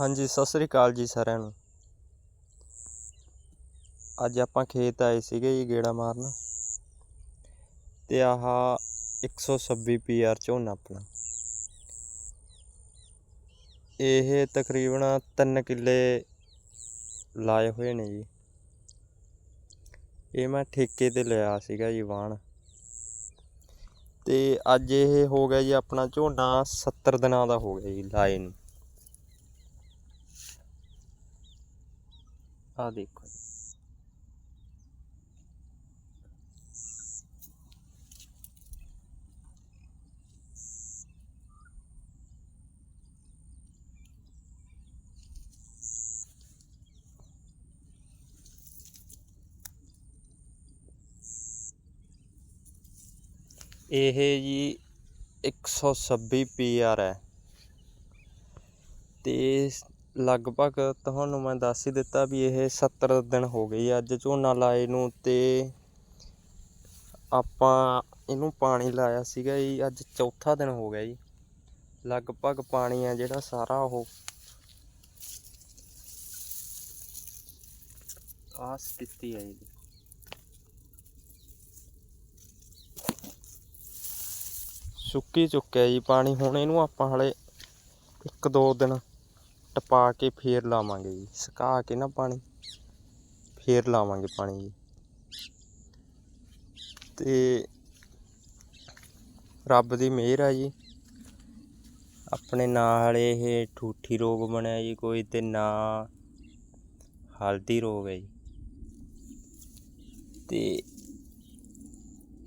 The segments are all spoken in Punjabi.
ਹਾਂਜੀ, ਸਤਿ ਸ੍ਰੀ ਅਕਾਲ ਜੀ ਸਾਰਿਆਂ ਨੂੰ। ਅੱਜ ਆਪਾਂ ਖੇਤ ਆਏ ਸੀਗੇ ਜੀ ਗੇੜਾ ਮਾਰਨ। ਤੇ ਆਹ 126 ਪੀਆਰ ਝੋਨਾ ਆਪਣਾ। ਇਹ ਤਕਰੀਬਨ 3 ਕਿੱਲੇ ਲਾਏ ਹੋਏ ਨੇ ਜੀ। ਇਹ ਮੈਂ ਠੇਕੇ ਤੇ ਲਿਆ ਸੀਗਾ ਜੀ ਵਾਹਣ। ਤੇ ਅੱਜ ਇਹ ਹੋ ਗਿਆ ਜੀ ਆਪਣਾ ਝੋਨਾ 70 ਦਿਨਾਂ ਦਾ ਹੋ ਗਿਆ ਜੀ ਲਾਏ ਨੂੰ। ਆ ਦੇਖੋ ਜੀ ਇਹ ਜੀ 126 ਪੀਆਰ ਹੈ ਤੇ ਲਗਭਗ ਤੁਹਾਨੂੰ ਮੈਂ ਦੱਸ ਹੀ ਦਿੱਤਾ ਵੀ ਇਹ 70 ਦਿਨ ਹੋ ਗਏ ਜੀ ਅੱਜ ਝੋਨਾ ਲਾਏ ਨੂੰ ਤੇ ਆਪਾਂ ਇਹਨੂੰ ਪਾਣੀ ਲਾਇਆ ਸੀਗਾ ਜੀ। ਅੱਜ ਚੌਥਾ ਦਿਨ ਹੋ ਗਿਆ ਜੀ। ਲਗਭਗ ਪਾਣੀ ਆ ਜਿਹੜਾ ਸਾਰਾ ਉਹ। ਆਹ ਸਥਿਤੀ ਹੈ ਇਹਦੀ। ਸੁੱਕੀ ਚੁੱਕਿਆ ਜੀ ਪਾਣੀ। ਹੁਣ ਇਹਨੂੰ ਆਪਾਂ ਹਲੇ ਇੱਕ ਦੋ ਦਿਨ ਟਪਾ ਕੇ ਫੇਰ ਲਾਵਾਂਗੇ ਜੀ। ਸੁਕਾ ਕੇ ਨਾ ਪਾਣੀ। ਫੇਰ ਲਾਵਾਂਗੇ ਪਾਣੀ ਜੀ। ਤੇ ਰੱਬ ਦੀ ਮਿਹਰ ਆ ਜੀ। ਆਪਣੇ ਨਾਲ ਇਹ ਠੂਠੀ ਰੋਗ ਬਣਿਆ ਜੀ, ਕੋਈ ਤੇ ਨਾ ਹਲਦੀ ਰੋਗ ਹੈ ਜੀ। ਤੇ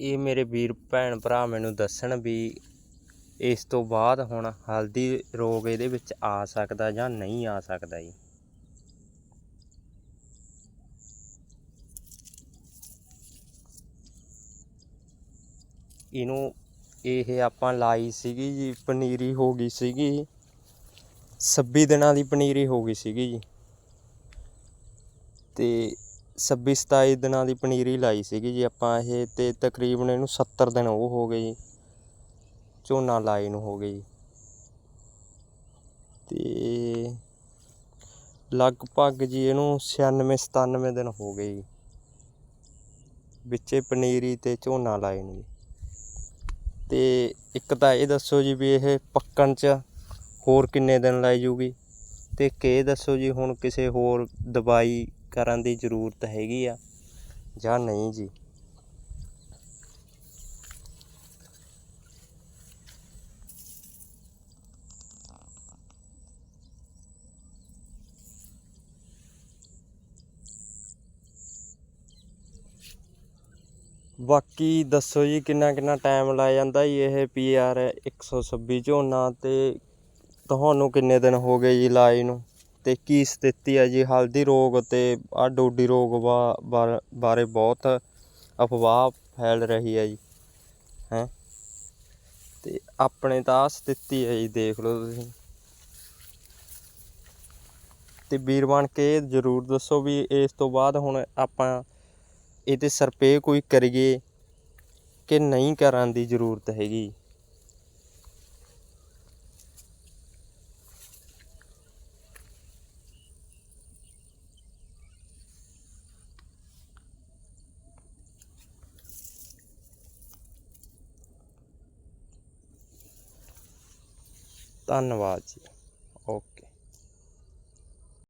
ਇਹ ਮੇਰੇ ਵੀਰ ਭੈਣ ਭਰਾ ਮੈਨੂੰ ਦੱਸਣ ਵੀ ਇਸ ਤੋਂ ਬਾਅਦ ਹੁਣ ਹਲਦੀ ਰੋਗ ਇਹਦੇ ਵਿੱਚ ਆ ਸਕਦਾ ਜਾਂ ਨਹੀਂ ਆ ਸਕਦਾ ਜੀ। ਇਹਨੂੰ, ਇਹ ਆਪਾਂ ਲਾਈ ਸੀਗੀ ਜੀ, ਪਨੀਰੀ ਹੋ ਗਈ ਸੀਗੀ। 26 ਦਿਨਾਂ ਦੀ ਪਨੀਰੀ ਹੋ ਗਈ ਸੀਗੀ ਜੀ। ਤੇ 26 27 ਦਿਨਾਂ ਦੀ ਪਨੀਰੀ ਲਾਈ ਸੀਗੀ ਜੀ ਆਪਾਂ ਇਹ, ਤੇ ਤਕਰੀਬਨ ਇਹਨੂੰ 70 ਦਿਨ ਉਹ ਹੋ ਗਏ ਜੀ। ਝੋਨਾ ਲਾਏ ਨੂੰ ਹੋ ਗਏ ਜੀ ਤੇ ਲਗਭਗ ਜੀ ਇਹਨੂੰ 96 97 ਦਿਨ ਹੋ ਗਏ ਜੀ। ਵਿੱਚੇ ਪਨੀਰੀ ਤੇ ਝੋਨਾ ਲਾਏ ਨੂੰ ਜੀ। ਤੇ ਇੱਕ ਤਾਂ ਇਹ ਦੱਸੋ ਜੀ ਵੀ ਇਹ ਪੱਕਣ 'ਚ ਹੋਰ ਕਿੰਨੇ ਦਿਨ ਲੱਗ ਜੂਗੀ? ਤੇ ਕਿ ਇਹ ਦੱਸੋ ਜੀ ਹੁਣ ਕਿਸੇ ਹੋਰ ਦਵਾਈ ਕਰਨ ਦੀ ਜ਼ਰੂਰਤ ਹੈਗੀ ਆ ਜਾਂ ਨਹੀਂ ਜੀ? ਬਾਕੀ ਦੱਸੋ ਜੀ, ਕਿੰਨਾ ਕਿੰਨਾ ਟਾਈਮ ਲੱਗ ਜਾਂਦਾ ਜੀ ਇਹ ਪੀਆਰ 126 ਝੋਨਾ ਤੇ ਤੁਹਾਨੂੰ ਕਿੰਨੇ ਦਿਨ ਹੋ ਗਏ ਜੀ ਲਾਏ ਨੂੰ? ਤੇ ਕੀ ਸਥਿਤੀ ਹੈ ਜੀ, ਹਲਦੀ ਰੋਗ ਤੇ ਆ ਡੋਡੀ ਰੋਗ ਬਾ- ਬਾਰ- ਬਾਰੇ ਬਹੁਤ ਅਫਵਾਹ ਫੈਲ ਰਹੀ ਹੈ ਜੀ, ਹੈ? ਤੇ ਆਪਣੇ ਤਾਂ ਆ ਸਥਿਤੀ ਹੈ ਜੀ, ਦੇਖ ਲਓ ਤੁਸੀਂ। ਤੇ ਵੀਰ ਬਣ ਕੇ ਜ਼ਰੂਰ ਦੱਸੋ ਵੀ ਇਸ ਤੋਂ ਬਾਅਦ ਹੁਣ ਆਪਾਂ ਇਹਦੇ ਤੇ ਸਰਪੇ ਕੋਈ ਕਰੀਏ ਕਿ ਨਹੀਂ ਕਰਨ ਦੀ ਜ਼ਰੂਰਤ ਹੈਗੀ? ਧੰਨਵਾਦ ਜੀ।